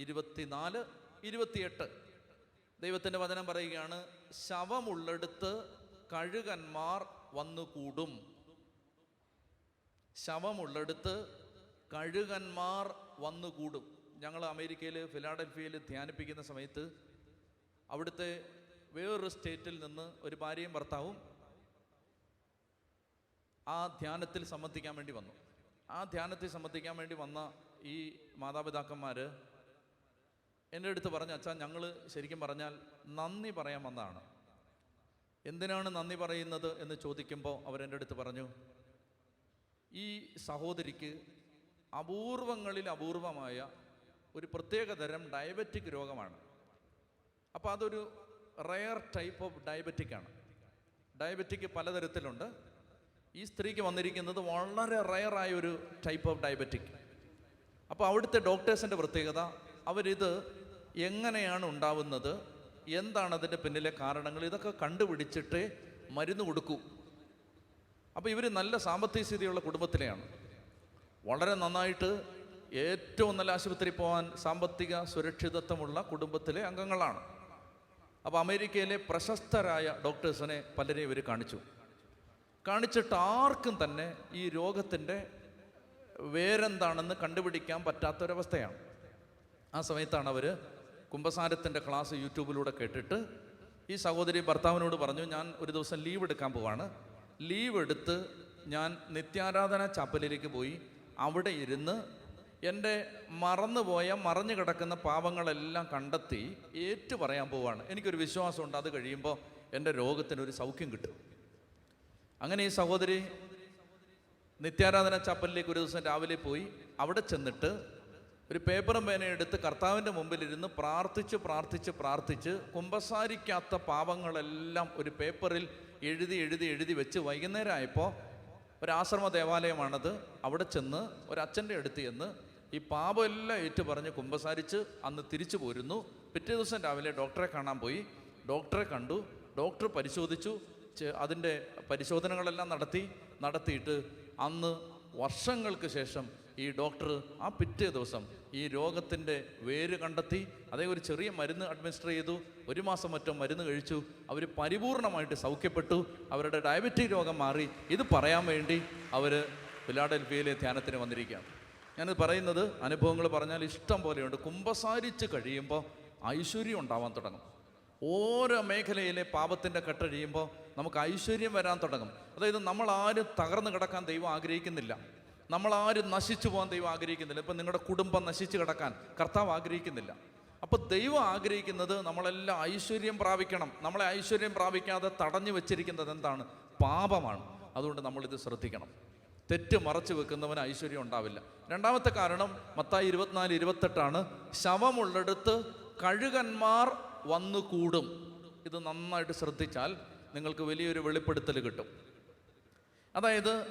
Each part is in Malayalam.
ഇരുപത്തിനാല് ഇരുപത്തിയെട്ട്. ദൈവത്തിന്റെ വചനം പറയുകയാണ് ശവമുള്ളെടുത്ത് കഴുകന്മാർ വന്നുകൂടും. ശവമുള്ളെടുത്ത് കഴുകന്മാർ വന്നുകൂടും. ഞങ്ങൾ അമേരിക്കയിൽ ഫിലാഡൽഫിയയിൽ ധ്യാനിപ്പിക്കുന്ന സമയത്ത് അവിടുത്തെ വേറൊരു സ്റ്റേറ്റിൽ നിന്ന് ഒരു ഭാര്യയും ഭർത്താവും ആ ധ്യാനത്തിൽ സംബന്ധിക്കാൻ വേണ്ടി വന്നു. ആ ധ്യാനത്തിൽ സംബന്ധിക്കാൻ വേണ്ടി വന്ന ഈ മാതാപിതാക്കന്മാർ എന്റെ അടുത്ത് പറഞ്ഞ അച്ഛാ ഞങ്ങൾ ശരിക്കും പറഞ്ഞാൽ നന്ദി പറയാൻ വന്നതാണ്. എന്തിനാണ് നന്ദി പറയുന്നത്? എന്ന് ചോദിക്കുമ്പോൾ അവരെന്റെ അടുത്ത് പറഞ്ഞു ഈ സഹോദരിക്ക് അപൂർവങ്ങളിൽ അപൂർവമായ ഒരു പ്രത്യേക തരം ഡയബറ്റിക് രോഗമാണ്. അപ്പോൾ അതൊരു റയർ ടൈപ്പ് ഓഫ് ഡയബറ്റിക് ആണ്. ഡയബറ്റിക് പലതരത്തിലുണ്ട്. ഈ സ്ത്രീക്ക് വന്നിരിക്കുന്നത് വളരെ റയറായ ഒരു ടൈപ്പ് ഓഫ് ഡയബറ്റിക് അപ്പോൾ അവിടുത്തെ ഡോക്ടേഴ്സിന്റെ പ്രത്യേകത അവരിത് എങ്ങനെയാണ് ഉണ്ടാവുന്നത്? എന്താണ് അതിന്റെ പിന്നിലെ കാരണങ്ങൾ? ഇതൊക്കെ കണ്ടുപിടിച്ചിട്ട് മരുന്ന് കൊടുക്കൂ. അപ്പോൾ ഇവർ നല്ല സാമ്പത്തിക സ്ഥിതിയുള്ള കുടുംബത്തിലെയാണ്. വളരെ നന്നായിട്ട് ഏറ്റവും നല്ല ആശുപത്രി പോകാൻ സാമ്പത്തിക സുരക്ഷിതത്വമുള്ള കുടുംബത്തിലെ അംഗങ്ങളാണ്. അപ്പോൾ അമേരിക്കയിലെ പ്രശസ്തരായ ഡോക്ടേഴ്സിനെ പലരെയും ഇവർ കാണിച്ചു. കാണിച്ചിട്ട് ആർക്കും തന്നെ ഈ രോഗത്തിന്റെ വേരെന്താണെന്ന് കണ്ടുപിടിക്കാൻ പറ്റാത്തൊരവസ്ഥയാണ്. ആ സമയത്താണ് അവർ കുംഭസാരത്തിന്റെ ക്ലാസ് യൂട്യൂബിലൂടെ കേട്ടിട്ട് ഈ സഹോദരി ഭർത്താവിനോട് പറഞ്ഞു ഞാൻ ഒരു ദിവസം ലീവ് എടുക്കാൻ പോവാണ്. ലീവ് എടുത്ത് ഞാൻ നിത്യാരാധന ചാപ്പലിലേക്ക് പോയി. അവിടെ ഇരുന്ന് എന്റെ മറന്നുപോയ മറഞ്ഞു കിടക്കുന്ന പാപങ്ങളെല്ലാം കണ്ടെത്തി ഏറ്റു പറയാൻ പോവാണ്. എനിക്കൊരു വിശ്വാസമുണ്ട് അത് കഴിയുമ്പോൾ എന്റെ രോഗത്തിനൊരു സൗഖ്യം കിട്ടും. അങ്ങനെ ഈ സഹോദരി നിത്യാരാധന ചാപ്പലിലേക്ക് ഒരു ദിവസം രാവിലെ പോയി. അവിടെ ചെന്നിട്ട് ഒരു പേപ്പറും പേനയെടുത്ത് കർത്താവിന്റെ മുമ്പിലിരുന്ന് പ്രാർത്ഥിച്ച് പ്രാർത്ഥിച്ച് പ്രാർത്ഥിച്ച് കുമ്പസാരിക്കാത്ത പാപങ്ങളെല്ലാം ഒരു പേപ്പറിൽ എഴുതി എഴുതി എഴുതി വെച്ച് വൈകുന്നേരം ആയപ്പോൾ ഒരാശ്രമ ദേവാലയമാണത്. അവിടെ ചെന്ന് ഒരച്ഛന്റെ അടുത്ത് ചെന്ന് ഈ പാപമെല്ലാം ഏറ്റു പറഞ്ഞ് കുമ്പസാരിച്ച് അന്ന് തിരിച്ചു പോരുന്നു. പിറ്റേ ദിവസം രാവിലെ ഡോക്ടറെ കാണാൻ പോയി. ഡോക്ടറെ കണ്ടു. ഡോക്ടർ പരിശോധിച്ചു. അതിന്റെ പരിശോധനകളെല്ലാം നടത്തി. നടത്തിയിട്ട് അന്ന് വർഷങ്ങൾക്ക് ശേഷം ഈ ഡോക്ടർ ആ പിറ്റേ ദിവസം ഈ രോഗത്തിന്റെ വേര് കണ്ടെത്തി അതേ ഒരു ചെറിയ മരുന്ന് അഡ്മിനിസ്റ്റർ ചെയ്തു. ഒരു മാസം മറ്റോ മരുന്ന് കഴിച്ചു. അവർ പരിപൂർണമായിട്ട് സൗഖ്യപ്പെട്ടു. അവരുടെ ഡയബറ്റിക് രോഗം മാറി. ഇത് പറയാൻ വേണ്ടി അവർ ഫിലാഡൽഫിയയിലെ ധ്യാനത്തിന് വന്നിരിക്കുകയാണ്. ഞാനിത് പറയുന്നത് അനുഭവങ്ങൾ പറഞ്ഞാൽ ഇഷ്ടം പോലെയുണ്ട്. കുമ്പസാരിച്ച് കഴിയുമ്പോൾ ഐശ്വര്യം ഉണ്ടാവാൻ തുടങ്ങും. ഓരോ മേഖലയിലെ പാപത്തിന്റെ കെട്ടഴിയുമ്പോൾ നമുക്ക് ഐശ്വര്യം വരാൻ തുടങ്ങും. അതായത് നമ്മൾ ആരും തകർന്നു കിടക്കാൻ ദൈവം ആഗ്രഹിക്കുന്നില്ല. നമ്മൾ ആരും നശിച്ചു പോകാൻ ദൈവം ആഗ്രഹിക്കുന്നില്ല. ഇപ്പം നിങ്ങളുടെ കുടുംബം നശിച്ചു കിടക്കാൻ കർത്താവ് ആഗ്രഹിക്കുന്നില്ല. അപ്പോൾ ദൈവം ആഗ്രഹിക്കുന്നത് നമ്മളെല്ലാം ഐശ്വര്യം പ്രാപിക്കണം. നമ്മളെ ഐശ്വര്യം പ്രാപിക്കാതെ തടഞ്ഞു വെച്ചിരിക്കുന്നത് എന്താണ്? പാപമാണ്. അതുകൊണ്ട് നമ്മളിത് ശ്രദ്ധിക്കണം. തെറ്റ് മറച്ചു വെക്കുന്നവന് ഐശ്വര്യം ഉണ്ടാവില്ല. രണ്ടാമത്തെ കാരണം മത്തായി ഇരുപത്തിനാല് ഇരുപത്തെട്ടാണ് ശവമുള്ളിടത്ത് കഴുകന്മാർ വന്നു കൂടും ഇത് നന്നായിട്ട് ശ്രദ്ധിച്ചാൽ നിങ്ങൾക്ക് വലിയൊരു വെളിപ്പെടുത്തൽ കിട്ടും. അതായത്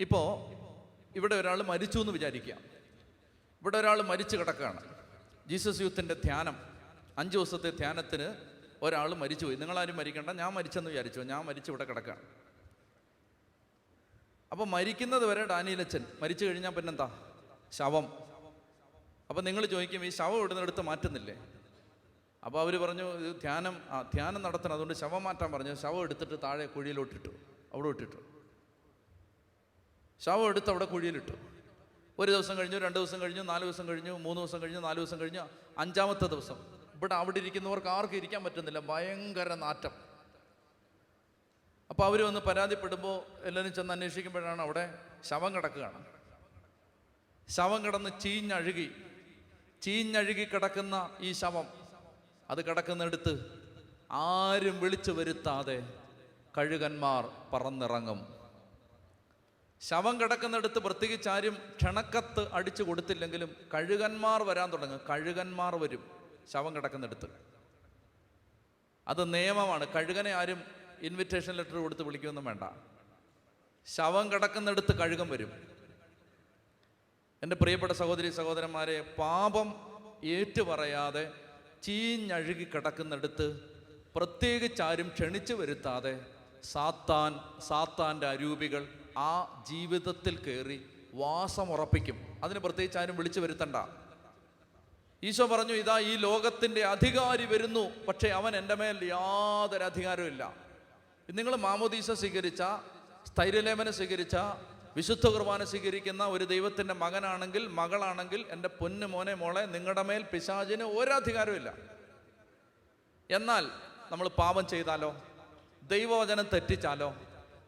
ഇപ്പോൾ ഇവിടെ ഒരാൾ മരിച്ചു എന്ന് വിചാരിക്കുക. ഇവിടെ ഒരാൾ മരിച്ചു കിടക്കുകയാണ്. ജീസസ് യൂത്തിന്റെ ധ്യാനം അഞ്ച് ദിവസത്തെ ധ്യാനത്തിന് ഒരാൾ മരിച്ചുപോയി. നിങ്ങളാരും മരിക്കേണ്ട ഞാൻ മരിച്ചെന്ന് വിചാരിച്ചു ഞാൻ മരിച്ചു ഇവിടെ കിടക്കുകയാണ്. അപ്പോൾ മരിക്കുന്നത് വരെ ഡാനിയലച്ചൻ മരിച്ചു കഴിഞ്ഞാൽ പിന്നെന്താ? ശവം. അപ്പോൾ നിങ്ങൾ ചോദിക്കും ഈ ശവം ഇവിടുന്ന് എടുത്ത് മാറ്റുന്നില്ലേ? അപ്പോൾ അവർ പറഞ്ഞു ധ്യാനം ധ്യാനം നടത്തണം. അതുകൊണ്ട് ശവം മാറ്റാൻ പറഞ്ഞു. ശവം എടുത്തിട്ട് താഴെ കുഴിയിലോട്ടിട്ടു അവിടെ ഇട്ടിട്ടു. ശവം എടുത്ത് അവിടെ കുഴിയിലിട്ടു. ഒരു ദിവസം കഴിഞ്ഞു രണ്ട് ദിവസം കഴിഞ്ഞു നാല് ദിവസം കഴിഞ്ഞു മൂന്ന് ദിവസം കഴിഞ്ഞു നാല് ദിവസം കഴിഞ്ഞു അഞ്ചാമത്തെ ദിവസം. ഇവിടെ അവിടെ ഇരിക്കുന്നവർക്ക് ആർക്കും ഇരിക്കാൻ പറ്റുന്നില്ല. ഭയങ്കര നാറ്റം. അപ്പോൾ അവർ വന്ന് പരാതിപ്പെടുമ്പോൾ എല്ലാവരും ചെന്ന് അന്വേഷിക്കുമ്പോഴാണ് അവിടെ ശവം കിടക്കുകയാണ്. ശവം കിടന്ന് ചീഞ്ഞഴുകി. ചീഞ്ഞഴുകി കിടക്കുന്ന ഈ ശവം അത് കിടക്കുന്നിടത്ത് ആരും വിളിച്ചു വരുത്താതെ കഴുകന്മാർ പറന്നിറങ്ങും. ശവം കിടക്കുന്നിടത്ത് പ്രത്യേകിച്ച് ആരും ക്ഷണക്കത്ത് അടിച്ചു കൊടുത്തില്ലെങ്കിലും കഴുകന്മാർ വരാൻ തുടങ്ങും. കഴുകന്മാർ വരും ശവം കിടക്കുന്നിടത്ത്. അത് നിയമമാണ്. കഴുകനെ ആരും ഇൻവിറ്റേഷൻ ലെറ്റർ കൊടുത്ത് വിളിക്കുമെന്നും വേണ്ട. ശവം കിടക്കുന്നിടത്ത് കഴുകം വരും. എന്റെ പ്രിയപ്പെട്ട സഹോദരി സഹോദരന്മാരെ പാപം ഏറ്റുപറയാതെ ചീഞ്ഞഴുകി കിടക്കുന്നിടത്ത് പ്രത്യേകിച്ച് ആരും ക്ഷണിച്ചു വരുത്താതെ സാത്താൻ സാത്താന്റെ അരൂപികൾ ആ ജീവിതത്തിൽ കയറി വാസമുറപ്പിക്കും അതിന് പ്രത്യേകിച്ച് ആരും വിളിച്ചു വരുത്തണ്ട. ഈശോ പറഞ്ഞു ഇതാ ഈ ലോകത്തിന്റെ അധികാരി വരുന്നു. പക്ഷേ അവൻ എന്റെ മേൽ യാതൊരു അധികാരവും ഇല്ല. നിങ്ങൾ മാമോദീസ സ്വീകരിച്ച സ്ഥൈര്യലേപനം സ്വീകരിച്ച വിശുദ്ധ കുർബാന സ്വീകരിക്കുന്ന ഒരു ദൈവത്തിന്റെ മകനാണെങ്കിൽ മകളാണെങ്കിൽ എന്റെ പൊന്നു മോനെ മോളെ നിങ്ങളുടെ മേൽ പിശാചിന് ഒരധികാരവും ഇല്ല. എന്നാൽ നമ്മൾ പാപം ചെയ്താലോ? ദൈവവചനം തെറ്റിച്ചാലോ?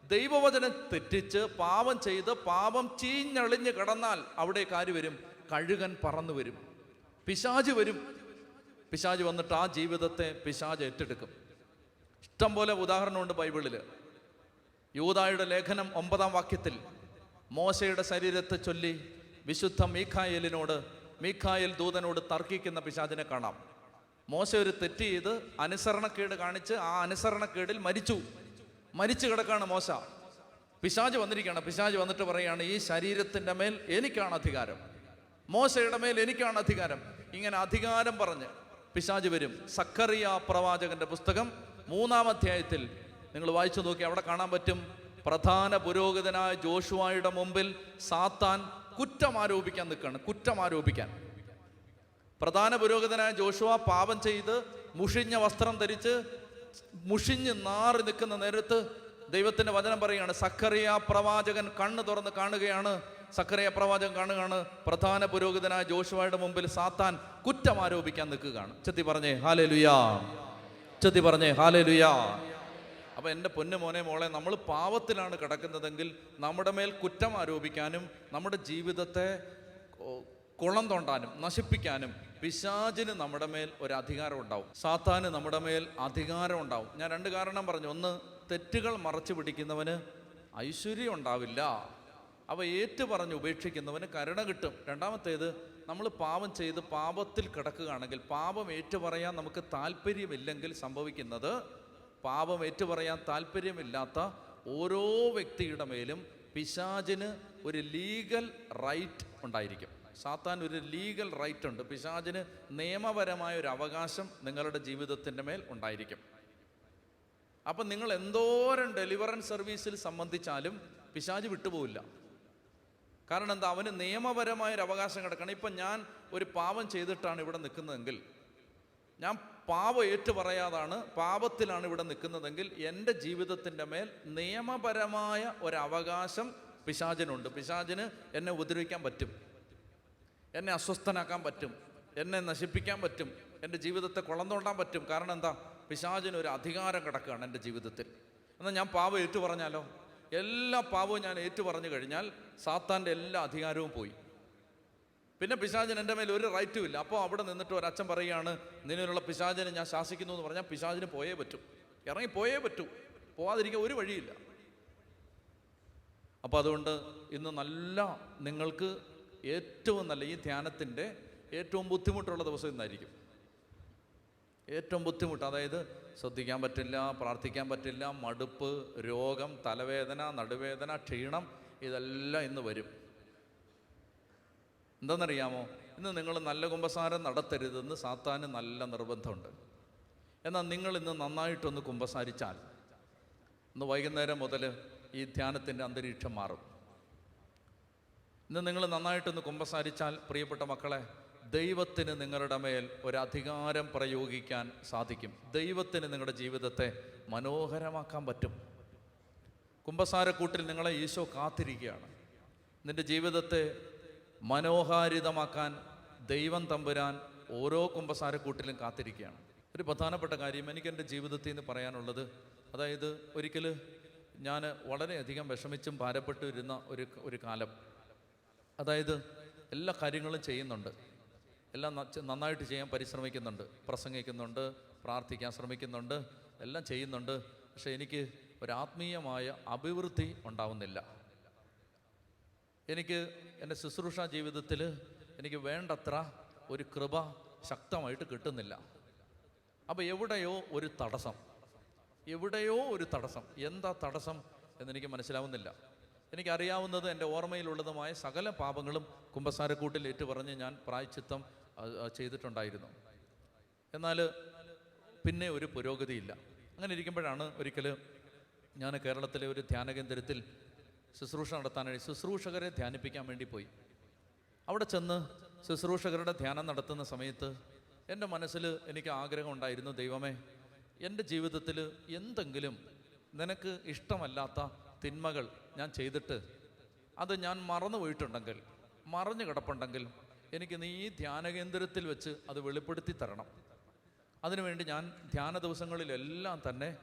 ദൈവവചനം തെറ്റിച്ച് പാപം ചെയ്ത് പാപം ചീഞ്ഞളിഞ്ഞ് കിടന്നാൽ അവിടെ കാര്യം വരും? കഴുകൻ പറന്നു വരും. പിശാജ് വരും. പിശാജ് വന്നിട്ട് ആ ജീവിതത്തെ പിശാജ് ഏറ്റെടുക്കും. ഇഷ്ടം പോലെ ഉദാഹരണമുണ്ട് ബൈബിളിൽ യൂതായുടെ ലേഖനം ഒമ്പതാം വാക്യത്തിൽ മോശയുടെ ശരീരത്തെ ചൊല്ലി വിശുദ്ധ മീഖായലിനോട് മീഖായൽ ദൂതനോട് തർക്കിക്കുന്ന പിശാചിനെ കാണാം. മോശ ഒരു തെറ്റ് ചെയ്ത് അനുസരണക്കേട് കാണിച്ച് ആ അനുസരണക്കേടിൽ മരിച്ചു. മരിച്ചു കിടക്കാണ് മോശ. പിശാജ് വന്നിരിക്കുകയാണ്. പിശാജ് വന്നിട്ട് പറയുകയാണ് ഈ ശരീരത്തിന്റെ മേൽ എനിക്കാണ് അധികാരം. മോശയുടെ മേൽ എനിക്കാണ് അധികാരം. ഇങ്ങനെ അധികാരം പറഞ്ഞ് പിശാജ് വരും. സക്കറിയ പ്രവാചകന്റെ പുസ്തകം മൂന്നാം അധ്യായത്തിൽ നിങ്ങൾ വായിച്ചു നോക്കി അവിടെ കാണാൻ പറ്റും. പ്രധാന പുരോഹിതനായ ജോഷുവായുടെ മുമ്പിൽ സാത്താൻ കുറ്റം ആരോപിക്കാൻ നിൽക്കുകയാണ്. കുറ്റം ആരോപിക്കാൻ. പ്രധാന പുരോഹിതനായ ജോഷുവ പാപം ചെയ്ത് മുഷിഞ്ഞ വസ്ത്രം ധരിച്ച് മുഷിഞ്ഞ് നാറി നിൽക്കുന്ന നേരത്ത് ദൈവത്തിന്റെ വചനം പറയുകയാണ് സക്കറിയ പ്രവാചകൻ കണ്ണ് തുറന്ന് കാണുകയാണ്. സക്കറിയ പ്രവാചകൻ കാണുകയാണ് പ്രധാന പുരോഹിതനായ ജോഷുവയുടെ മുമ്പിൽ സാത്താൻ കുറ്റം ആരോപിക്കാൻ നിൽക്കുകയാണ്. ചെത്തി പറഞ്ഞേ ഹാലേ ലുയാ ചെത്തി പറഞ്ഞേ ഹാലേ ലുയാ അപ്പൊ എന്റെ പൊന്നു മോനെ മോളെ നമ്മൾ പാവത്തിലാണ് കിടക്കുന്നതെങ്കിൽ നമ്മുടെ മേൽ കുറ്റം ആരോപിക്കാനും നമ്മുടെ ജീവിതത്തെ കുളം തോണ്ടാനും നശിപ്പിക്കാനും പിശാചിന് നമ്മുടെ മേൽ ഒരു അധികാരം ഉണ്ടാവും. സാത്താന് നമ്മുടെ മേൽ അധികാരം ഉണ്ടാവും. ഞാൻ രണ്ട് കാരണം പറഞ്ഞു. ഒന്ന് തെറ്റുകൾ മറച്ചു പിടിക്കുന്നവന് ഐശ്വര്യം ഉണ്ടാവില്ല. അവ ഏറ്റു പറഞ്ഞ് ഉപേക്ഷിക്കുന്നവന് കരുണ കിട്ടും. രണ്ടാമത്തേത് നമ്മൾ പാപം ചെയ്ത് പാപത്തിൽ കിടക്കുകയാണെങ്കിൽ പാപം ഏറ്റുപറയാൻ നമുക്ക് താല്പര്യമില്ലെങ്കിൽ സംഭവിക്കുന്നത് പാപം ഏറ്റുപറയാൻ താല്പര്യമില്ലാത്ത ഓരോ വ്യക്തിയുടെ മേലും പിശാചിന് ഒരു ലീഗൽ റൈറ്റ് ഉണ്ടായിരിക്കും. സാത്താൻ ഒരു ലീഗൽ റൈറ്റ് ഉണ്ട്. പിശാചിന് നിയമപരമായ ഒരു അവകാശം നിങ്ങളുടെ ജീവിതത്തിന്റെ മേൽ ഉണ്ടായിരിക്കും. അപ്പം നിങ്ങൾ എന്തോരം ഡെലിവറൻസ് സർവീസിൽ സംബന്ധിച്ചാലും പിശാജ് വിട്ടുപോകില്ല കാരണം എന്താ? അവന് നിയമപരമായ ഒരു അവകാശം കിടക്കണം. ഇപ്പം ഞാൻ ഒരു പാപം ചെയ്തിട്ടാണ് ഇവിടെ നിൽക്കുന്നതെങ്കിൽ ഞാൻ പാപം ഏറ്റു പറയാതാണ് പാപത്തിലാണ് ഇവിടെ നിൽക്കുന്നതെങ്കിൽ എന്റെ ജീവിതത്തിന്റെ മേൽ നിയമപരമായ ഒരവകാശം പിശാചിനുണ്ട്. പിശാചിന് എന്നെ ഉപദ്രവിക്കാൻ പറ്റും. എന്നെ അസ്വസ്ഥനാക്കാൻ പറ്റും. എന്നെ നശിപ്പിക്കാൻ പറ്റും. എന്റെ ജീവിതത്തെ കുളന്തോണ്ടാൻ പറ്റും. കാരണം എന്താ? പിശാചിന് ഒരു അധികാരം കിടക്കുകയാണ് എന്റെ ജീവിതത്തിൽ. എന്നാൽ ഞാൻ പാവം ഏറ്റു പറഞ്ഞാലോ? എല്ലാ പാവവും ഞാൻ ഏറ്റു പറഞ്ഞു കഴിഞ്ഞാൽ സാത്താന്റെ എല്ലാ അധികാരവും പോയി. പിന്നെ പിശാചൻ എന്റെ മേൽ ഒരു റൈറ്റും ഇല്ല. അപ്പോൾ അവിടെ നിന്നിട്ട് ഒരച്ഛൻ പറയുകയാണ് നിന്നിലുള്ള പിശാചനെ ഞാൻ ശാസിക്കുന്നു എന്ന് പറഞ്ഞാൽ പിശാചിന് പോയേ പറ്റൂ. ഇറങ്ങി പോയേ പറ്റൂ. പോവാതിരിക്കാൻ ഒരു വഴിയില്ല. അപ്പോൾ അതുകൊണ്ട് ഇന്ന് നല്ല നിങ്ങൾക്ക് ഏറ്റവും നല്ല ഈ ധ്യാനത്തിന്റെ ഏറ്റവും ബുദ്ധിമുട്ടുള്ള ദിവസം ഇന്നായിരിക്കും. ഏറ്റവും ബുദ്ധിമുട്ട് അതായത് ശ്രദ്ധിക്കാൻ പറ്റില്ല പ്രാർത്ഥിക്കാൻ പറ്റില്ല മടുപ്പ് രോഗം തലവേദന നടുവേദന ക്ഷീണം ഇതെല്ലാം ഇന്ന് വരും. എന്താണെന്നറിയാമോ? ഇന്ന് നിങ്ങൾ നല്ല കുമ്പസാരം നടത്തരുതെന്ന് സാത്താന് നല്ല നിർബന്ധമുണ്ട്. എന്നാൽ നിങ്ങൾ ഇന്ന് നന്നായിട്ടൊന്ന് കുമ്പസാരിച്ചാൽ ഇന്ന് വൈകുന്നേരം മുതൽ ഈ ധ്യാനത്തിന്റെ അന്തരീക്ഷം മാറും. ഇന്ന് നിങ്ങൾ നന്നായിട്ടൊന്ന് കുമ്പസാരിച്ചാൽ പ്രിയപ്പെട്ട മക്കളെ ദൈവത്തിന് നിങ്ങളുടെ മേൽ ഒരധികാരം പ്രയോഗിക്കാൻ സാധിക്കും. ദൈവത്തിന് നിങ്ങളുടെ ജീവിതത്തെ മനോഹരമാക്കാൻ പറ്റും. കുമ്പസാരക്കൂട്ടിൽ നിങ്ങളെ ഈശോ കാത്തിരിക്കുകയാണ്. നിന്റെ ജീവിതത്തെ മനോഹാരിതമാക്കാൻ ദൈവം തമ്പുരാൻ ഓരോ കുമ്പസാരക്കൂട്ടിലും കാത്തിരിക്കുകയാണ്. ഒരു പ്രധാനപ്പെട്ട കാര്യം എനിക്ക് എന്റെ ജീവിതത്തിൽ നിന്ന് പറയാനുള്ളത് അതായത് ഒരിക്കൽ ഞാൻ വളരെയധികം വിഷമിച്ചും ഭാരപ്പെട്ടു ഇരുന്ന ഒരു ഒരു കാലം. അതായത് എല്ലാ കാര്യങ്ങളും ചെയ്യുന്നുണ്ട്. എല്ലാം നന്നായിട്ട് ചെയ്യാൻ പരിശ്രമിക്കുന്നുണ്ട്. പ്രസംഗിക്കുന്നുണ്ട് പ്രാർത്ഥിക്കാൻ ശ്രമിക്കുന്നുണ്ട് എല്ലാം ചെയ്യുന്നുണ്ട്. പക്ഷെ എനിക്ക് ഒരു ആത്മീയമായ അഭിവൃദ്ധി ഉണ്ടാവുന്നില്ല. എനിക്ക് എന്റെ ശുശ്രൂഷ ജീവിതത്തിൽ എനിക്ക് വേണ്ടത്ര ഒരു കൃപ ശക്തമായിട്ട് കിട്ടുന്നില്ല. അപ്പോൾ എവിടെയോ ഒരു തടസ്സം. എവിടെയോ ഒരു തടസ്സം. എന്താ തടസ്സം എന്നെനിക്ക് മനസ്സിലാവുന്നില്ല. എനിക്കറിയാവുന്നത് എന്റെ ഓർമ്മയിലുള്ളതുമായ സകല പാപങ്ങളും കുമ്പസാരക്കൂട്ടിൽ ഏറ്റുപറഞ്ഞ് ഞാൻ പ്രായച്ചിത്തം ചെയ്തിട്ടുണ്ടായിരുന്നു. എന്നാൽ പിന്നെ ഒരു പുരോഗതിയില്ല. അങ്ങനെ ഇരിക്കുമ്പോഴാണ് ഒരിക്കൽ ഞാൻ കേരളത്തിലെ ഒരു ധ്യാന കേന്ദ്രത്തിൽ ശുശ്രൂഷ നടത്താനായി ശുശ്രൂഷകരെ ധ്യാനിപ്പിക്കാൻ വേണ്ടി പോയി. അവിടെ ചെന്ന് ശുശ്രൂഷകരുടെ ധ്യാനം നടത്തുന്ന സമയത്ത് എന്റെ മനസ്സിൽ എനിക്ക് ആഗ്രഹം ഉണ്ടായിരുന്നു ദൈവമേ എന്റെ ജീവിതത്തിൽ എന്തെങ്കിലും നിനക്ക് ഇഷ്ടമല്ലാത്ത തിന്മകൾ ഞാൻ ചെയ്തിട്ട് അത് ഞാൻ മറന്നു പോയിട്ടുണ്ടെങ്കിൽ മറഞ്ഞു കിടപ്പുണ്ടെങ്കിൽ എനിക്ക് നീ ഈ ധ്യാന കേന്ദ്രത്തിൽ വെച്ച് അത് വെളിപ്പെടുത്തി തരണം. അതിനുവേണ്ടി ഞാൻ ധ്യാന ദിവസങ്ങളിലെല്ലാം തന്നെ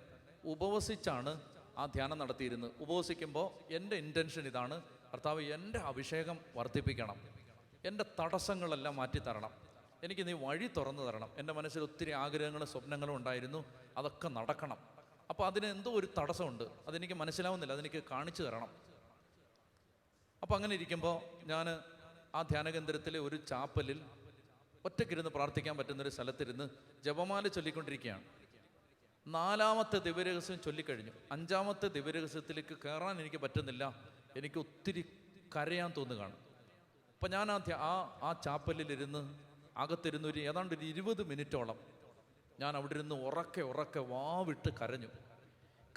ഉപവസിച്ചാണ് ആ ധ്യാനം നടത്തിയിരുന്നത്. ഉപവസിക്കുമ്പോൾ എന്റെ ഇന്റൻഷൻ ഇതാണ് കർത്താവ് എന്റെ അഭിഷേകം വർദ്ധിപ്പിക്കണം. എന്റെ തടസ്സങ്ങളെല്ലാം മാറ്റി തരണം. എനിക്ക് നീ വഴി തുറന്നു തരണം. എന്റെ മനസ്സിൽ ഒത്തിരി ആഗ്രഹങ്ങളും സ്വപ്നങ്ങളും ഉണ്ടായിരുന്നു. അതൊക്കെ നടക്കണം. അപ്പോൾ അതിന് എന്തോ ഒരു തടസ്സമുണ്ട്. അതെനിക്ക് മനസ്സിലാവുന്നില്ല. അതെനിക്ക് കാണിച്ചു തരണം. അപ്പോൾ അങ്ങനെ ഇരിക്കുമ്പോൾ ഞാൻ ആ ധ്യാനകേന്ദ്രത്തിലെ ഒരു ചാപ്പലിൽ ഒറ്റയ്ക്കിരുന്ന് പ്രാർത്ഥിക്കാൻ പറ്റുന്നൊരു സ്ഥലത്തിരുന്ന് ജപമാല ചൊല്ലിക്കൊണ്ടിരിക്കുകയാണ്. നാലാമത്തെ ദിവ്യരഹസ്യം ചൊല്ലിക്കഴിഞ്ഞു. അഞ്ചാമത്തെ ദിവ്യരഹസ്യത്തിലേക്ക് കയറാൻ എനിക്ക് പറ്റുന്നില്ല. എനിക്ക് ഒത്തിരി കരയാൻ തോന്നുകയാണ്. അപ്പം ഞാൻ ആ ആ ആ ചാപ്പലിലിരുന്ന് അകത്തിരുന്ന് ഒരു ഏതാണ്ട് ഒരു ഇരുപത് മിനിറ്റോളം ഞാൻ അവിടെ ഇരുന്ന് ഉറക്കെ ഉറക്കെ വാവിട്ട് കരഞ്ഞു.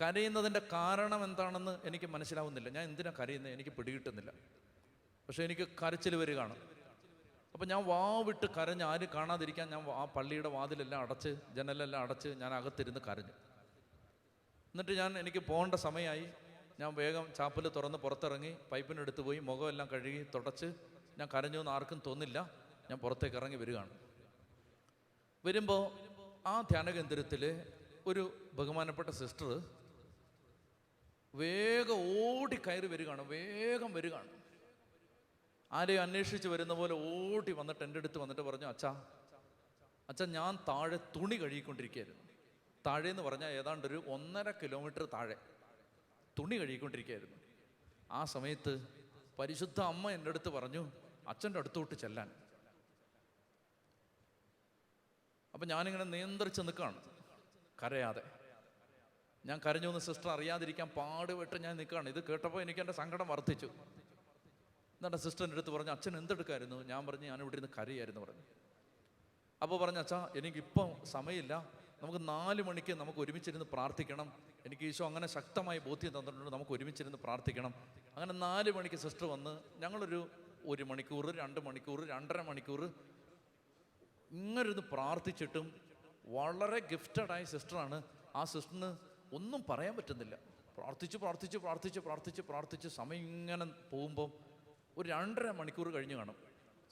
കരയുന്നതിന്റെ കാരണം എന്താണെന്ന് എനിക്ക് മനസ്സിലാവുന്നില്ല. ഞാൻ എന്തിനാണ് കരയുന്നത് എനിക്ക് പിടികിട്ടുന്നില്ല. പക്ഷെ എനിക്ക് കരച്ചിൽ വരികയാണ്. അപ്പം ഞാൻ വാവിട്ട് കരഞ്ഞ് ആരും കാണാതിരിക്കാൻ ഞാൻ ആ പള്ളിയുടെ വാതിലെല്ലാം അടച്ച് ജനലെല്ലാം അടച്ച് ഞാൻ അകത്തിരുന്ന് കരഞ്ഞു. എന്നിട്ട് ഞാൻ എനിക്ക് പോകേണ്ട സമയമായി. ഞാൻ വേഗം ചാപ്പൽ തുറന്ന് പുറത്തിറങ്ങി പൈപ്പിനെടുത്ത് പോയി മുഖമെല്ലാം കഴുകി തുടച്ച് ഞാൻ കരഞ്ഞു എന്ന് ആർക്കും തോന്നില്ല. ഞാൻ പുറത്തേക്ക് ഇറങ്ങി വരികയാണ്. വരുമ്പോൾ ആ ധ്യാനകേന്ദ്രത്തിൽ ഒരു ബഹുമാനപ്പെട്ട സിസ്റ്റർ വേഗം ഓടി കയറി വരികയാണ് വേഗം വരികയാണ്. ആരെയും അന്വേഷിച്ച് വരുന്ന പോലെ ഓടി വന്നിട്ട് എന്റെ അടുത്ത് വന്നിട്ട് പറഞ്ഞു അച്ഛാ അച്ഛാ ഞാൻ താഴെ തുണി കഴുകിക്കൊണ്ടിരിക്കുകയായിരുന്നു. താഴെ എന്ന് പറഞ്ഞാൽ ഏതാണ്ട് ഒരു ഒന്നര കിലോമീറ്റർ താഴെ തുണി കഴുകിക്കൊണ്ടിരിക്കുകയായിരുന്നു. ആ സമയത്ത് പരിശുദ്ധ അമ്മ എന്റെ അടുത്ത് പറഞ്ഞു അച്ഛന്റെ അടുത്തോട്ട് ചെല്ലാൻ. അപ്പം ഞാനിങ്ങനെ നിയന്ത്രിച്ച് നിൽക്കുകയാണ്. കരയാതെ. ഞാൻ കരഞ്ഞു എന്ന് സിസ്റ്റർ അറിയാതിരിക്കാൻ പാടുപെട്ട് ഞാൻ നിൽക്കുകയാണ്. ഇത് കേട്ടപ്പോൾ എനിക്ക് എന്റെ സങ്കടം വർദ്ധിച്ചു. എന്നിട്ട് സിസ്റ്ററിന്റെ അടുത്ത് പറഞ്ഞു അച്ഛൻ എന്തെടുക്കായിരുന്നു? ഞാൻ പറഞ്ഞു ഞാൻ ഇവിടെ ഇരുന്ന് കരയായിരുന്നു പറഞ്ഞു. അപ്പോൾ പറഞ്ഞു അച്ഛാ എനിക്കിപ്പം സമയമില്ല. നമുക്ക് നാല് മണിക്ക് നമുക്ക് ഒരുമിച്ചിരുന്ന് പ്രാർത്ഥിക്കണം. എനിക്ക് ഈശോ അങ്ങനെ ശക്തമായി ബോധ്യം തന്നിട്ടുണ്ട്. നമുക്ക് ഒരുമിച്ചിരുന്ന് പ്രാർത്ഥിക്കണം. അങ്ങനെ നാല് മണിക്ക് സിസ്റ്റർ വന്ന് ഞങ്ങളൊരു ഒരു മണിക്കൂർ രണ്ട് മണിക്കൂർ രണ്ടര മണിക്കൂർ ഇങ്ങനിരുന്ന് പ്രാർത്ഥിച്ചിട്ടും വളരെ ഗിഫ്റ്റഡായ സിസ്റ്ററാണ്. ആ സിസ്റ്ററിന് ഒന്നും പറയാൻ പറ്റുന്നില്ല. പ്രാർത്ഥിച്ച് പ്രാർത്ഥിച്ച് പ്രാർത്ഥിച്ച് പ്രാർത്ഥിച്ച് പ്രാർത്ഥിച്ച് സമയം ഇങ്ങനെ പോകുമ്പം ഒരു രണ്ടര മണിക്കൂർ കഴിഞ്ഞ് കാണും.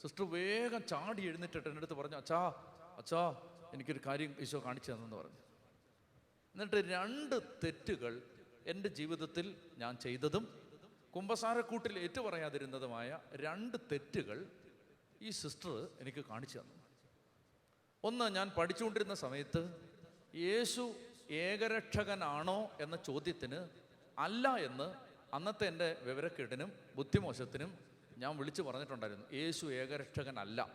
സിസ്റ്റർ വേഗം ചാടി എഴുന്നേറ്റിട്ട് എന്റെ അടുത്ത് പറഞ്ഞു അച്ഛാ അച്ഛാ എനിക്കൊരു കാര്യം ഈശോ കാണിച്ചു തന്നെന്ന് പറഞ്ഞു. എന്നിട്ട് രണ്ട് തെറ്റുകൾ എന്റെ ജീവിതത്തിൽ ഞാൻ ചെയ്തതും കുംഭസാരക്കൂട്ടിൽ ഏറ്റുപറയാതിരുന്നതുമായ രണ്ട് തെറ്റുകൾ ഈ സിസ്റ്റർ എനിക്ക് കാണിച്ചു തന്നു. ഒന്ന് ഞാൻ പഠിച്ചുകൊണ്ടിരുന്ന സമയത്ത് യേശു ഏകരക്ഷകനാണോ എന്ന ചോദ്യത്തിന് അല്ല എന്ന് അന്നത്തെ എന്റെ വിവരക്കേടിനും ബുദ്ധിമോശത്തിനും ഞാൻ വിളിച്ചു പറഞ്ഞിട്ടുണ്ടായിരുന്നു. യേശു ഏകരക്ഷകനല്ല.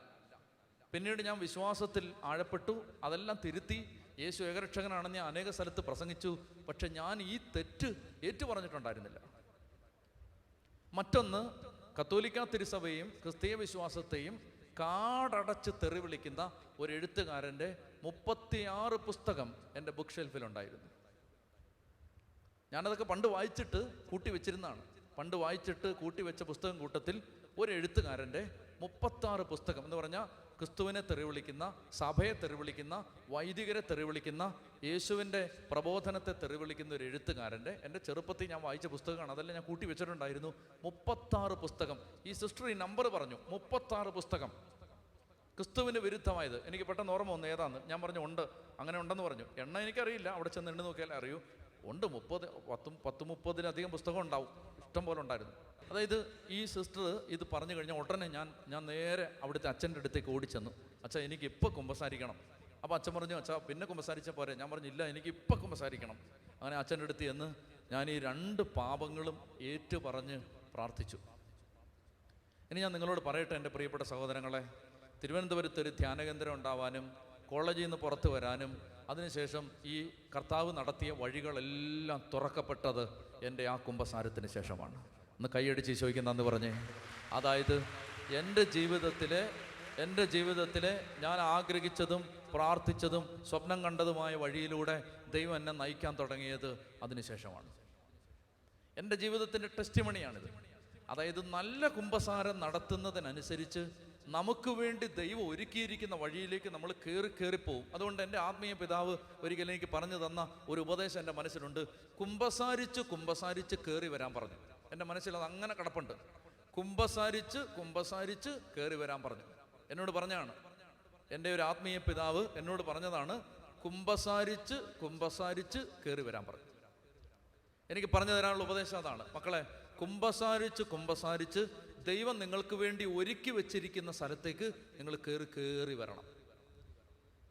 പിന്നീട് ഞാൻ വിശ്വാസത്തിൽ ആഴപ്പെട്ടു. അതെല്ലാം തിരുത്തി യേശു ഏകരക്ഷകനാണെന്ന് ഞാൻ അനേക സ്ഥലത്ത് പ്രസംഗിച്ചു. പക്ഷെ ഞാൻ ഈ തെറ്റ് ഏറ്റു പറഞ്ഞിട്ടുണ്ടായിരുന്നില്ല മറ്റൊന്ന് കത്തോലിക്ക തിരുസഭയും ക്രിസ്തീയ വിശ്വാസത്തെയും കാടടച്ച് തെറി വിളിക്കുന്ന ഒരു എഴുത്തുകാരന്റെ മുപ്പത്തിയാറ് പുസ്തകം എന്റെ ബുക്ക് ഷെൽഫിലുണ്ടായിരുന്നു ഞാനതൊക്കെ പണ്ട് വായിച്ചിട്ട് കൂട്ടി വെച്ചിരുന്നതാണ്. പണ്ട് വായിച്ചിട്ട് കൂട്ടി വെച്ച പുസ്തകം കൂട്ടത്തിൽ ഒരു എഴുത്തുകാരന്റെ മുപ്പത്താറ് പുസ്തകം എന്ന് പറഞ്ഞാൽ ക്രിസ്തുവിനെ തെറിവിളിക്കുന്ന സഭയെ തെറിവിളിക്കുന്ന വൈദികരെ തെറിവിളിക്കുന്ന യേശുവിന്റെ പ്രബോധനത്തെ തെറിവിളിക്കുന്ന ഒരു എഴുത്തുകാരന്റെ എന്റെ ചെറുപ്പത്തിൽ ഞാൻ വായിച്ച പുസ്തകമാണ്. അതെല്ലാം ഞാൻ കൂട്ടി വെച്ചിട്ടുണ്ടായിരുന്നു. മുപ്പത്താറ് പുസ്തകം. ഈ സിസ്റ്റർ ഈ നമ്പർ പറഞ്ഞു. മുപ്പത്താറ് പുസ്തകം. ക്രിസ്തുവിന് വിരുദ്ധമായത്. എനിക്ക് പെട്ടെന്ന് ഓർമ്മ വന്നു. ഏതാന്ന്? ഞാൻ പറഞ്ഞു ഉണ്ട്. അങ്ങനെ ഉണ്ടെന്ന് പറഞ്ഞു. എണ്ണ എനിക്കറിയില്ല. അവിടെ ചെന്ന് എണ്ണ നോക്കിയാലേ അറിയൂ. ഉണ്ട്. മുപ്പത് പത്തും പത്ത് മുപ്പതിലധികം പുസ്തകം ഉണ്ടാവും. ഇഷ്ടം പോലെ ഉണ്ടായിരുന്നു. അതായത് ഈ സിസ്റ്റർ ഇത് പറഞ്ഞു കഴിഞ്ഞാൽ ഉടനെ ഞാൻ ഞാൻ നേരെ അവിടുത്തെ അച്ഛന്റെ അടുത്തേക്ക് ഓടിച്ചെന്നു. അച്ഛാ എനിക്ക് ഇപ്പോൾ കുമ്പസാരിക്കണം. അപ്പോൾ അച്ഛൻ പറഞ്ഞു അച്ഛാ പിന്നെ കുമ്പസാരിച്ചാൽ പോരെ. ഞാൻ പറഞ്ഞു ഇല്ല എനിക്ക് ഇപ്പം കുമ്പസാരിക്കണം. അങ്ങനെ അച്ഛന്റെ അടുത്ത് ചെന്ന് ഞാൻ ഈ രണ്ട് പാപങ്ങളും ഏറ്റു പറഞ്ഞ് പ്രാർത്ഥിച്ചു. ഇനി ഞാൻ നിങ്ങളോട് പറയട്ടെ എന്റെ പ്രിയപ്പെട്ട സഹോദരങ്ങളെ. തിരുവനന്തപുരത്ത് ഒരു ധ്യാനകേന്ദ്രം ഉണ്ടാവാനും കോളേജിൽ നിന്ന് പുറത്തു വരാനും അതിനുശേഷം ഈ കർത്താവ് നടത്തിയ വഴികളെല്ലാം തുറക്കപ്പെട്ടത് എന്റെ ആ കുംഭസാരത്തിന് ശേഷമാണ്. ഒന്ന് കൈയടിച്ച് ചോദിക്കുന്ന നന്ദി പറഞ്ഞേ? അതായത് എന്റെ ജീവിതത്തിൽ എന്റെ ജീവിതത്തിൽ ഞാൻ ആഗ്രഹിച്ചതും പ്രാർത്ഥിച്ചതും സ്വപ്നം കണ്ടതുമായ വഴിയിലൂടെ ദൈവം എന്നെ നയിക്കാൻ തുടങ്ങിയത് അതിനുശേഷമാണ് എന്റെ ജീവിതത്തിന്റെ ടെസ്റ്റ് മണിയാണിത് അതായത് നല്ല കുംഭസാരം നടത്തുന്നതിനനുസരിച്ച് നമുക്ക് വേണ്ടി ദൈവം ഒരുക്കിയിരിക്കുന്ന വഴിയിലേക്ക് നമ്മൾ കയറി കയറിപ്പോവും. അതുകൊണ്ട് എന്റെ ആത്മീയ പിതാവ് ഒരിക്കലും എനിക്ക് പറഞ്ഞു തന്ന ഒരു ഉപദേശം എന്റെ മനസ്സിലുണ്ട്. കുംഭസാരിച്ച് കുംഭസാരിച്ച് കയറി വരാൻ പറഞ്ഞു. എന്റെ മനസ്സിൽ അത് അങ്ങനെ കിടപ്പുണ്ട്. കുംഭസാരിച്ച് കുംഭസാരിച്ച് കയറി വരാൻ പറഞ്ഞു. എന്നോട് പറഞ്ഞാണ് എന്റെ ഒരു ആത്മീയ പിതാവ് എന്നോട് പറഞ്ഞതാണ് കുംഭസാരിച്ച് കുംഭസാരിച്ച് കയറി വരാൻ പറഞ്ഞു. എനിക്ക് പറഞ്ഞു തരാനുള്ള ഉപദേശം അതാണ്. മക്കളെ കുംഭസാരിച്ച് കുംഭസാരിച്ച് ദൈവം നിങ്ങൾക്ക് വേണ്ടി ഒരുക്കി വെച്ചിരിക്കുന്ന സ്ഥലത്തേക്ക് നിങ്ങൾ കയറി കയറി വരണം.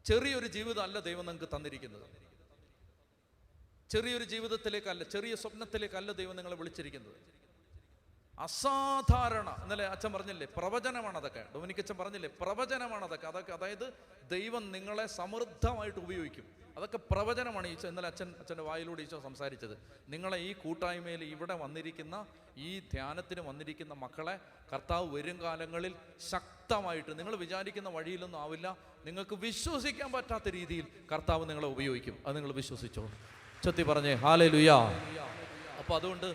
ചെറിയൊരു ജീവിതമല്ല ദൈവം നിങ്ങൾക്ക് തന്നിരിക്കുന്നത്. ചെറിയൊരു ജീവിതത്തിലേക്കല്ല ചെറിയ സ്വപ്നത്തിലേക്കല്ല ദൈവം നിങ്ങളെ വിളിച്ചിരിക്കുന്നത്. അസാധാരണ. ഇന്നലെ അച്ഛൻ പറഞ്ഞില്ലേ പ്രവചനമാണ് അതൊക്കെ. ഡൊമിനിക് അച്ഛൻ പറഞ്ഞില്ലേ പ്രവചനമാണ് അതൊക്കെ. അതൊക്കെ അതായത് ദൈവം നിങ്ങളെ സമൃദ്ധമായിട്ട് ഉപയോഗിക്കും. അതൊക്കെ പ്രവചനമാണ് ഈശോ ഇന്നലെ അച്ഛൻ അച്ഛന്റെ വായിലൂടെ ഈശോ സംസാരിച്ചത്. നിങ്ങളെ ഈ കൂട്ടായ്മയിൽ ഇവിടെ വന്നിരിക്കുന്ന ഈ ധ്യാനത്തിന് വന്നിരിക്കുന്ന മക്കളെ കർത്താവ് വരും കാലങ്ങളിൽ ശക്തമായിട്ട് നിങ്ങൾ വിചാരിക്കുന്ന വഴിയിലൊന്നും ആവില്ല. നിങ്ങൾക്ക് വിശ്വസിക്കാൻ പറ്റാത്ത രീതിയിൽ കർത്താവ് നിങ്ങളെ ഉപയോഗിക്കും. അത് നിങ്ങൾ വിശ്വസിച്ചോ ചൊത്തി പറഞ്ഞേ ഹാലേ ലുയാ അപ്പോൾ അതുകൊണ്ട്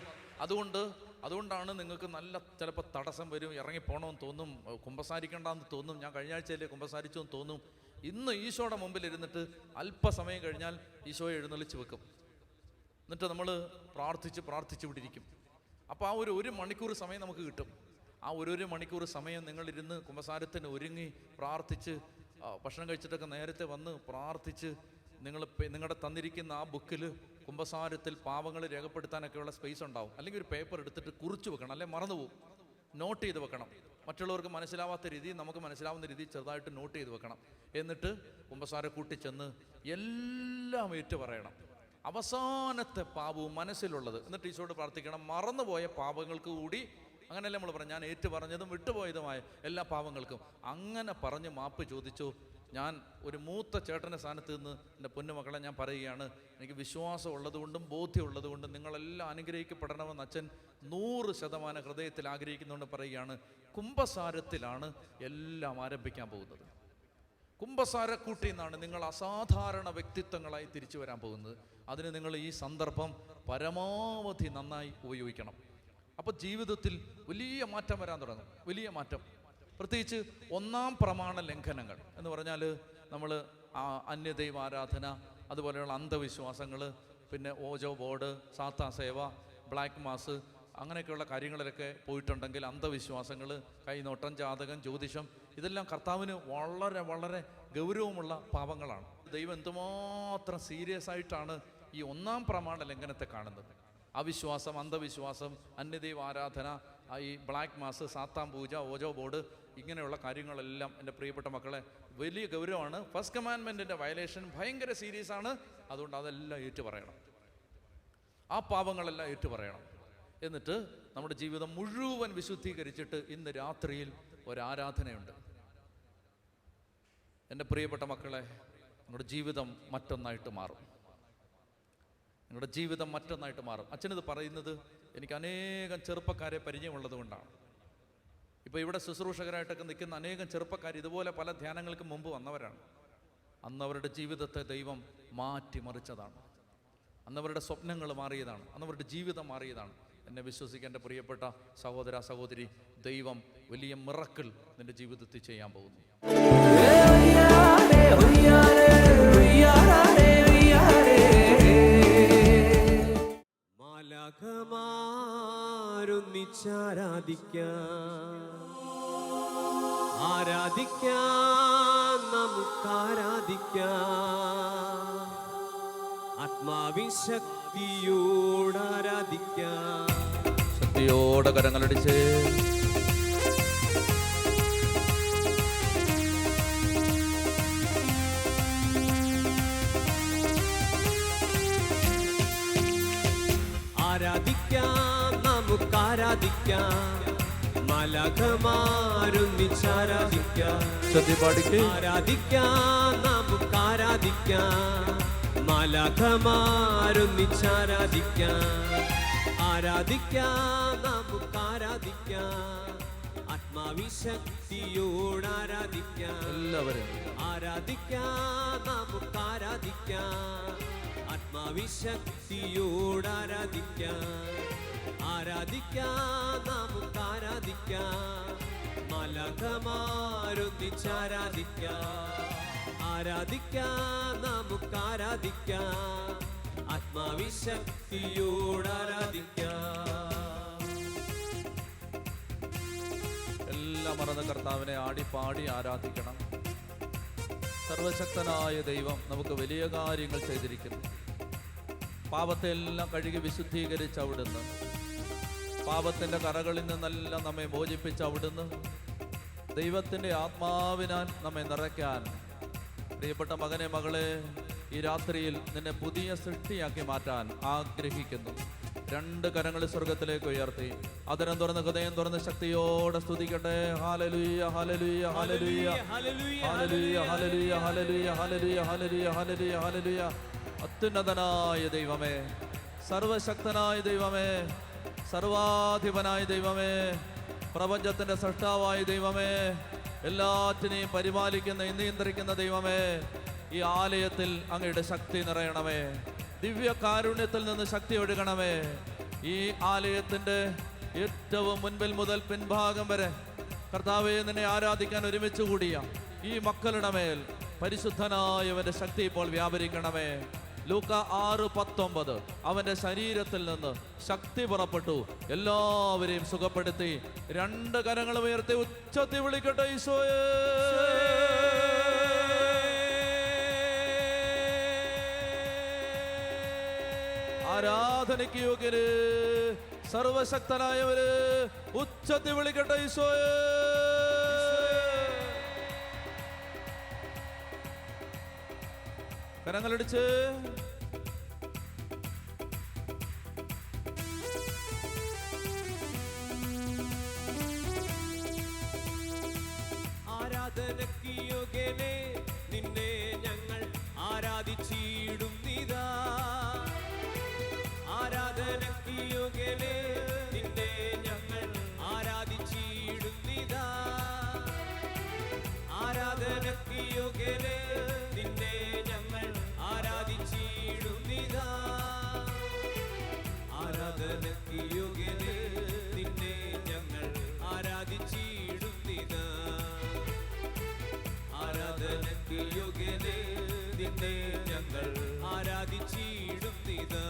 അതുകൊണ്ട് അതുകൊണ്ടാണ് നിങ്ങൾക്ക് നല്ല ചിലപ്പോൾ തടസ്സം വരും ഇറങ്ങിപ്പോണമെന്ന് തോന്നും കുമ്പസാരിക്കണ്ടെന്ന് തോന്നും. ഞാൻ കഴിഞ്ഞ ആഴ്ചയിലെ കുമ്പസാരിച്ചു എന്ന് തോന്നും. ഇന്ന് ഈശോയുടെ മുമ്പിൽ ഇരുന്നിട്ട് അല്പസമയം കഴിഞ്ഞാൽ ഈശോയെ എഴുന്നള്ളിച്ച് വെക്കും. എന്നിട്ട് നമ്മൾ പ്രാർത്ഥിച്ച് പ്രാർത്ഥിച്ച് വിട്ടിരിക്കും അപ്പോൾ ആ ഒരു ഒരു മണിക്കൂർ സമയം നമുക്ക് കിട്ടും. ആ ഒരു ഒരു മണിക്കൂർ സമയം നിങ്ങളിരുന്ന് കുമ്പസാരത്തിന് ഒരുങ്ങി പ്രാർത്ഥിച്ച് ഭക്ഷണം കഴിച്ചിട്ടൊക്കെ നേരത്തെ വന്ന് പ്രാർത്ഥിച്ച് നിങ്ങൾ നിങ്ങളുടെ തന്നിരിക്കുന്ന ആ ബുക്കിൽ കുംഭസാരത്തിൽ പാവങ്ങൾ രേഖപ്പെടുത്താനൊക്കെയുള്ള സ്പേസ് ഉണ്ടാവും. അല്ലെങ്കിൽ ഒരു പേപ്പർ എടുത്തിട്ട് കുറിച്ച് വെക്കണം അല്ലെങ്കിൽ മറന്നുപോകും നോട്ട് ചെയ്ത് വെക്കണം. മറ്റുള്ളവർക്ക് മനസ്സിലാവാത്ത രീതിയിൽ നമുക്ക് മനസ്സിലാവുന്ന രീതിയിൽ ചെറുതായിട്ട് നോട്ട് ചെയ്ത് വെക്കണം. എന്നിട്ട് കുംഭസാര കൂട്ടി ചെന്ന് എല്ലാം ഏറ്റു പറയണം അവസാനത്തെ പാപവും മനസ്സിലുള്ളത്. എന്നിട്ട് ഈശോട് പ്രാർത്ഥിക്കണം മറന്നുപോയ പാപങ്ങൾക്ക് കൂടി അങ്ങനെയല്ലേ നമ്മൾ പറഞ്ഞു ഞാൻ ഏറ്റു പറഞ്ഞതും വിട്ടുപോയതുമായ എല്ലാ പാവങ്ങൾക്കും. അങ്ങനെ പറഞ്ഞ് മാപ്പ് ചോദിച്ചു ഞാൻ ഒരു മൂത്ത ചേട്ടന്റെ സ്ഥാനത്ത് നിന്ന് എന്റെ പൊന്നുമക്കളെ ഞാൻ പറയുകയാണ് എനിക്ക് വിശ്വാസം ഉള്ളതുകൊണ്ടും ബോധ്യം ഉള്ളതുകൊണ്ടും നിങ്ങളെല്ലാം അനുഗ്രഹിക്കപ്പെടണമെന്ന് അച്ഛൻ നൂറ് ശതമാനം ഹൃദയത്തിൽ ആഗ്രഹിക്കുന്നുകൊണ്ട് പറയുകയാണ്. കുംഭസാരത്തിലാണ് എല്ലാം ആരംഭിക്കാൻ പോകുന്നത്. കുംഭസാരക്കൂട്ടി എന്നാണ് നിങ്ങൾ അസാധാരണ വ്യക്തിത്വങ്ങളായി തിരിച്ചു വരാൻ പോകുന്നത്. അതിന് നിങ്ങൾ ഈ സന്ദർഭം പരമാവധി നന്നായി ഉപയോഗിക്കണം. അപ്പോൾ ജീവിതത്തിൽ വലിയ മാറ്റം വരാൻ തുടങ്ങും. വലിയ മാറ്റം. പ്രത്യേകിച്ച് ഒന്നാം പ്രമാണ ലംഘനങ്ങൾ എന്ന് പറഞ്ഞാൽ നമ്മൾ അന്യദൈവ ആരാധന അതുപോലെയുള്ള അന്ധവിശ്വാസങ്ങൾ പിന്നെ ഓജോ ബോർഡ് സാത്താ സേവ ബ്ലാക്ക് മാസ് അങ്ങനെയൊക്കെയുള്ള കാര്യങ്ങളിലൊക്കെ പോയിട്ടുണ്ടെങ്കിൽ അന്ധവിശ്വാസങ്ങൾ കൈനോട്ടം ജാതകം ജ്യോതിഷം ഇതെല്ലാം കർത്താവിന് വളരെ വളരെ ഗൗരവമുള്ള പാപങ്ങളാണ്. ദൈവം എന്തുമാത്രം സീരിയസ് ആയിട്ടാണ് ഈ ഒന്നാം പ്രമാണ ലംഘനത്തെ കാണുന്നത്. അവിശ്വാസം അന്ധവിശ്വാസം അന്യദൈവ ആരാധന ഈ ബ്ലാക്ക് മാസ് സാത്താം പൂജ ഓജോ ബോർഡ് ഇങ്ങനെയുള്ള കാര്യങ്ങളെല്ലാം എന്റെ പ്രിയപ്പെട്ട മക്കളെ വലിയ ഗൗരവമാണ്. ഫസ്റ്റ് കമാൻമെന്റിന്റെ വയലേഷൻ ഭയങ്കര സീരിയസ് ആണ്. അതുകൊണ്ട് അതെല്ലാം ഏറ്റു പറയണം ആ പാപങ്ങളെല്ലാം ഏറ്റു പറയണം എന്നിട്ട് നമ്മുടെ ജീവിതം മുഴുവൻ വിശുദ്ധീകരിച്ചിട്ട് ഇന്ന് രാത്രിയിൽ ഒരാരാധനയുണ്ട്. എന്റെ പ്രിയപ്പെട്ട മക്കളെ നിങ്ങളുടെ ജീവിതം മറ്റൊന്നായിട്ട് മാറും. നിങ്ങളുടെ ജീവിതം മറ്റൊന്നായിട്ട് മാറും. അച്ഛനത് പറയുന്നത് എനിക്ക് അനേകം ചെറുപ്പക്കാരെ പരിചയമുള്ളത് കൊണ്ടാണ് ഇപ്പോൾ ഇവിടെ ശുശ്രൂഷകരായിട്ടൊക്കെ നിൽക്കുന്ന അനേകം ചെറുപ്പക്കാർ ഇതുപോലെ പല ധ്യാനങ്ങൾക്ക് മുമ്പ് വന്നവരാണ്. അന്ന് അവരുടെ ജീവിതത്തെ ദൈവം മാറ്റിമറിച്ചതാണ്. അന്ന് അവരുടെ സ്വപ്നങ്ങൾ മാറിയതാണ്. അന്ന് അവരുടെ ജീവിതം മാറിയതാണ്. എന്നെ വിശ്വസിക്കേണ്ട പ്രിയപ്പെട്ട സഹോദര സഹോദരി ദൈവം വലിയ മിറക്കിൾ നിന്റെ ജീവിതത്തിൽ ചെയ്യാൻ പോകുന്നു. മാലകമാരൊന്നിച്ചാരാധിക്കാം ശക്തിയോടെ കരങ്ങളടിച്ച് ആരാധിക്കാം നമുക്ക് ആരാധിക്കാം ആത്മാവിശക്തിയോട് ആരാധിക്കാം. ആരാധിക്കാം നമുക്ക് ആരാധിക്കാം. ആത്മാവിശക്തിയോട് ആരാധിക്കാം ആരാധിക്കാം നമുക്കാരാധിക്കാം മലകമാരൊന്നിച്ചാരാധിക്കാം ആരാധിക്കാം നമുക്കാരാധിക്കാം ആത്മാവിശക്തിയോട് ആരാധിക്കാം എല്ലാം മറന്ന് കർത്താവിനെ ആടിപ്പാടി ആരാധിക്കണം. സർവശക്തനായ ദൈവം നമുക്ക് വലിയ കാര്യങ്ങൾ ചെയ്തിരിക്കുന്നു. പാപത്തെ എല്ലാം കഴുകി വിശുദ്ധീകരിച്ച് അവിടുന്ന്. പാപത്തിന്റെ കറകളിൽ നിന്നെല്ലാം നമ്മെ മോചിപ്പിച്ച് അവിടുന്ന്. ദൈവത്തിന്റെ ആത്മാവിനാൽ നമ്മെ നിറയ്ക്കാൻ. പ്രിയപ്പെട്ട മകനെ മകളെ ഈ രാത്രിയിൽ നിന്നെ പുതിയ സൃഷ്ടിയാക്കി മാറ്റാൻ ആഗ്രഹിക്കുന്നു. രണ്ട് കരങ്ങൾ സ്വർഗത്തിലേക്ക് ഉയർത്തി. അതിനം തുറന്ന് ഹൃദയം തുറന്ന് ശക്തിയോടെ സ്തുതിക്കട്ടെ. ഹാലലുയ ഹാലലുയ ഹാലലുയ ഹാലലുയ ഹാലലുയ ഹാലലുയ ഹാലലുയ ഹാലലുയ ഹാലലുയ ഹാലലുയ്യ അത്യുന്നതനായ ദൈവമേ സർവശക്തനായ ദൈവമേ സർവാധിപനായ ദൈവമേ പ്രപഞ്ചത്തിന്റെ സൃഷ്ടാവായ ദൈവമേ എല്ലാറ്റിനെയും പരിപാലിക്കുന്ന നിയന്ത്രിക്കുന്ന ദൈവമേ ഈ ആലയത്തിൽ അങ്ങയുടെ ശക്തി നിറയണമേ ദിവ്യ കാരുണ്യത്തിൽ നിന്ന് ശക്തി ഒഴുകണമേ. ഈ ആലയത്തിന്റെ ഏറ്റവും മുൻപിൽ മുതൽ പിൻഭാഗം വരെ കർത്താവെ നിന്നെ ആരാധിക്കാൻ ഒരുമിച്ച് കൂടിയ ഈ മക്കളുടെ മേൽ പരിശുദ്ധനായവന്റെ ശക്തി ഇപ്പോൾ വ്യാപരിക്കണമേ. ലൂക്ക ആറ് പത്തൊമ്പത്. അവന്റെ ശരീരത്തിൽ നിന്ന് ശക്തി പുറപ്പെട്ടു. എല്ലാവരെയും സുഖപ്പെടുത്തി. രണ്ട് കരങ്ങൾ ഉയർത്തി ഉച്ചത്തി വിളിക്കട്ടെ ഈശോയേ. ആരാധനയ്ക്ക് യോഗ്യര് സർവശക്തനായവര് ഉച്ചത്തി വിളിക്കട്ടെ ഈശോയേ. കരങ്ങളടിച്ച്. നിന്നെ ഞങ്ങൾ ആരാധിച്ചിടും നിതാ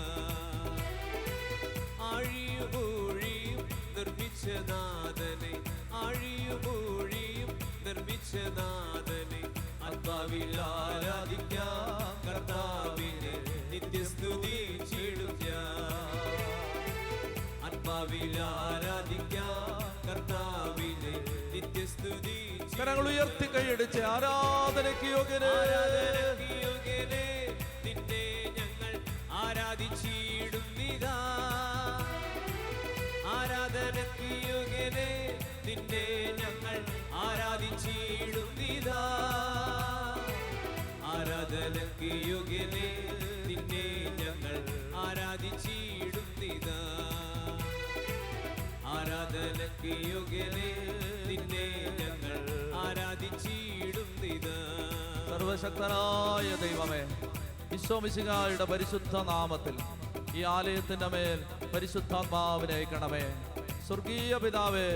ആഴിയുമൂഴിയും നിർമ്മിച്ച നാഥനെ ആഴിയുമൂഴിയും നിർമ്മിച്ച ആരാധിക്കാം കർത്താവിനെ നിത്യസ്തുതി ചിടുക ആത്മാവിൽ ആരാധിക്കാം കരങ്ങൾ ഉയർത്തി കൈയടിച്ച് ആരാധനയ്ക്ക് യോഗ്യനെ സർവശക്തനായ ദൈവമേ വിശ്വമിശികായുടെ പരിശുദ്ധ നാമത്തിൽ ഈ ആലയത്തിന്റെ മേൽ പരിശുദ്ധാത്മാവിനെ അയക്കണമേ. സ്വർഗീയ പിതാവേ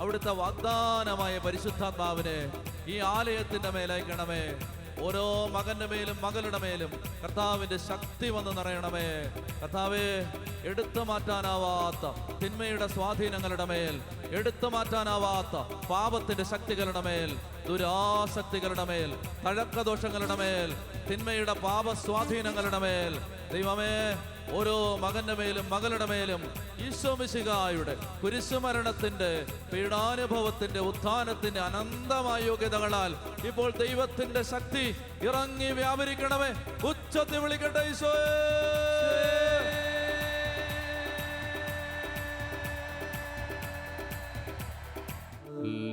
അവിടുത്തെ വാഗ്ദാനമായ പരിശുദ്ധാത്മാവിനെ ഈ ആലയത്തിന്റെ മേലയക്കണമേ ഓരോ മകന്റെ മേലും മകളുടെ മേലും കർത്താവിന്റെ ശക്തി വന്ന് നിറയണമേ. കർത്താവേ എടുത്തു മാറ്റാനാവാത്ത തിന്മയുടെ സ്വാധീനങ്ങളുടെ മേൽ എടുത്തു മാറ്റാനാവാത്ത പാപത്തിന്റെ ശക്തികളുടെ മേൽ ദുരാസക്തികളുടെ മേൽ തഴക്കദോഷങ്ങളുടെ മേൽ തിന്മയുടെ പാപ സ്വാധീനങ്ങളുടെ മേൽ. ദൈവമേ ഓരോ മകന്റെ മേലും മകളുടെ മേലും ഈശോമിശികായുടെ കുരിശുമരണത്തിന്റെ പീഡാനുഭവത്തിന്റെ ഉത്ഥാനത്തിന്റെ അനന്തമായ യോഗ്യതകളാൽ ഇപ്പോൾ ദൈവത്തിന്റെ ശക്തി ഇറങ്ങി വ്യാപരിക്കണമേ. ഉച്ചത്തി വിളിക്കട്ടെ ഈശോയെ.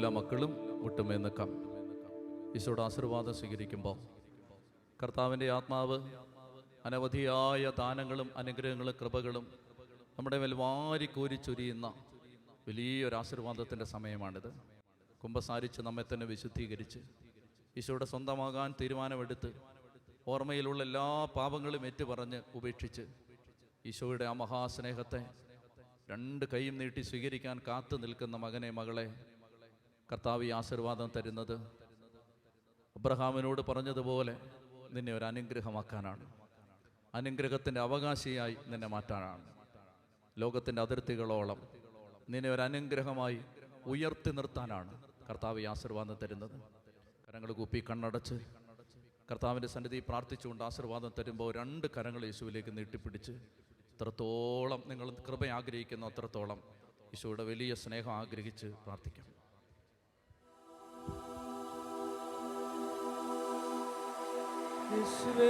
എല്ലാ മക്കളും മുട്ടുമേ നിൽക്കാം. ഈശോയുടെ ആശീർവാദം സ്വീകരിക്കുമ്പോൾ കർത്താവിന്റെ ആത്മാവ് അനവധിയായ ദാനങ്ങളും അനുഗ്രഹങ്ങളും കൃപകളും നമ്മുടെ മേൽ വാരിക്കോരി ചൊരിയുന്ന വലിയൊരു ആശീർവാദത്തിന്റെ സമയമാണിത്. കുംഭസാരിച്ച് നമ്മെ തന്നെ വിശുദ്ധീകരിച്ച് ഈശോയുടെ സ്വന്തമാകാൻ തീരുമാനമെടുത്ത് ഓർമ്മയിലുള്ള എല്ലാ പാപങ്ങളും ഏറ്റുപറഞ്ഞ് ഉപേക്ഷിച്ച് ഈശോയുടെ ആ മഹാസ്നേഹത്തെ രണ്ട് കൈയും നീട്ടി സ്വീകരിക്കാൻ കാത്തു നിൽക്കുന്ന മകനെ മകളെ കർത്താവ് ഈ ആശീർവാദം തരുന്നത്. അബ്രഹാമിനോട് പറഞ്ഞതുപോലെ നിന്നെ ഒരു അനുഗ്രഹമാക്കാനാണ്. അനുഗ്രഹത്തിന്റെ അവകാശിയായി നിന്നെ മാറ്റാനാണ്. ലോകത്തിന്റെ അതിർത്തികളോളം നിന്നെ ഒരു അനുഗ്രഹമായി ഉയർത്തി നിർത്താനാണ് കർത്താവ് ഈ ആശീർവാദം തരുന്നത്. കരങ്ങൾ കൂപ്പി കണ്ണടച്ച് കർത്താവിന്റെ സന്നിധി പ്രാർത്ഥിച്ചുകൊണ്ട് ആശീർവാദം തരുമ്പോൾ രണ്ട് കരങ്ങൾ യേശുവിലേക്ക് നീട്ടിപ്പിടിച്ച് എത്രത്തോളം നിങ്ങൾ കൃപ ആഗ്രഹിക്കുന്നു അത്രത്തോളം യേശുവിടെ വലിയ സ്നേഹം ആഗ്രഹിച്ച് പ്രാർത്ഥിക്കാം. യേശുവേ.